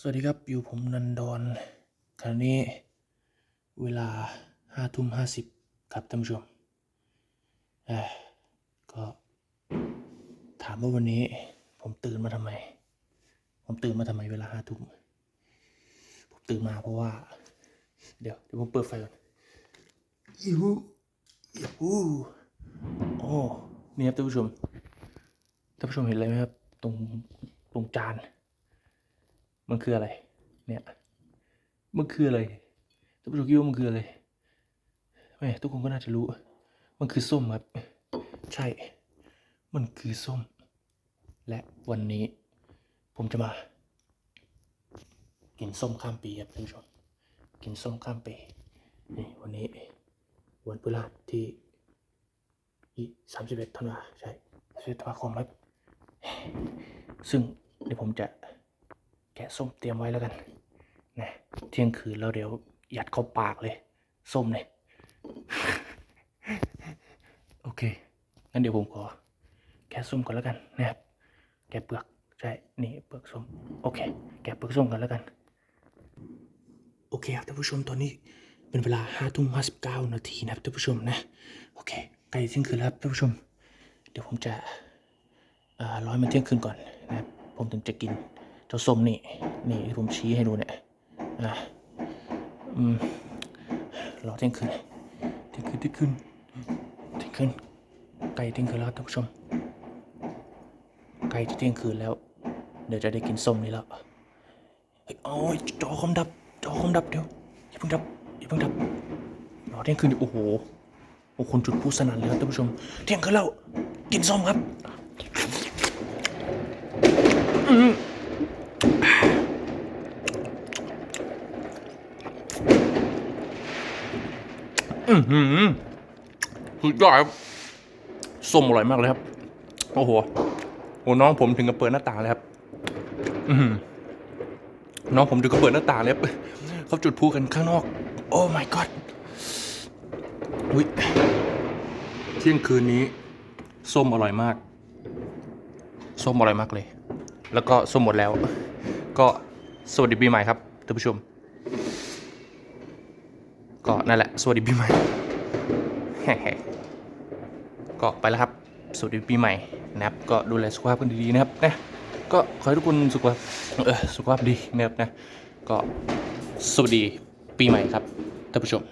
สวัสดีครับ อยู่ผมนันดอนขณะนี้เวลาห้าทุ่มห้าสิบครับท่านผู้ชมเอ้ยก็ถามว่าวันนี้ผมตื่นมาทำไม ผมตื่นมาทำไมเวลาห้าทุ่มผมตื่นมาเพราะว่า เดี๋ยวเดี๋ยวผมเปิดไฟก่อนยูยูโอ้นี่ครับท่านผู้ชมท่านผู้ชมเห็นอะไรไหมครับ ตรงตรงจาน มันคืออะไร เนี่ย มันคืออะไรท่านผู้ชมคิดว่ามันคืออะไรแม่ทุกคนก็น่าจะรู้ มันคือส้มครับ ใช่ มันคือส้ม และวันนี้ ผมจะมา กินส้มข้ามปีครับท่านผู้ชม กินส้มข้ามปีนี่วันนี้ วันพฤหัสที่สามสิบเอ็ดธันวาใช่สิบธันวาคมครับ ซึ่งเดี๋ยวผมจะ แกะส้มเตรียมไว้แล้วกันนะเที่ยงคืนแล้วเดี๋ยวยัดเข้าปากเลย ส้มเนี่ยโอเค งั้นเดี๋ยวผมขอ แกะส้มก่อนแล้วกันนะครับ แกะเปลือก ใช่ นี่เปลือกส้ม โอเค แกะเปลือกส้มกันแล้วกัน โอเคครับท่านผู้ชมตอนนี้เป็นเวลาห้าทุ่มห้าสิบเก้านาทีนะครับท่านผู้ชมนะ โอเค ใกล้เที่ยงคืนแล้วท่านผู้ชม เดี๋ยวผมจะร้อยมันเที่ยงคืนก่อนนะครับ ผมถึงจะกิน เจ้าส้มนี่นี่ที่ผมชี้ให้ดูเนี่ยอะอืมรอเที่ยงคืนเที่ยงคืนเที่ยงคืนเที่ยงคืนใกล้เที่ยงคืนแล้วครับท่านผู้ชมใกล้จะเที่ยงคืนแล้ว เดี๋ยวจะได้กินส้มนี่แล้วเฮ้ยโอ้ยจอคอมดับจอคอมดับเดี๋ยวอย่าเพิ่งดับอย่าเพิ่งดับรอเที่ยงคืนดิโอ้โหโอ้คนจุดพลุสนั่นเลยครับท่านผู้ชม เที่ยงคืนแล้วกินส้มครับ อือหือสุดยอดครับส้มอร่อยมากเลยครับ โอ้โหโอ้น้องผมถึงกับเปิดหน้าต่างเลยครับ อือน้องผมถึงกับเปิดหน้าต่างเลยครับเขาจุดพลุกันข้างนอก โอ้ my god อุ้ยเที่ยงคืนนี้ ส้มอร่อยมาก ส้มอร่อยมากเลย แล้วก็ส้มหมดแล้ว ก็สวัสดีปีใหม่ครับท่านผู้ชม ก็นั่นแหละ สวัสดีปีใหม่ก็ไปแล้วครับ สวัสดีปีใหม่นะครับ ก็ดูแลสุขภาพกันดีๆนะครับนะก็ขอให้ทุกคนสุขภาพเออสุขภาพดีนะครับนะ ก็สวัสดีปีใหม่ครับท่านผู้ชม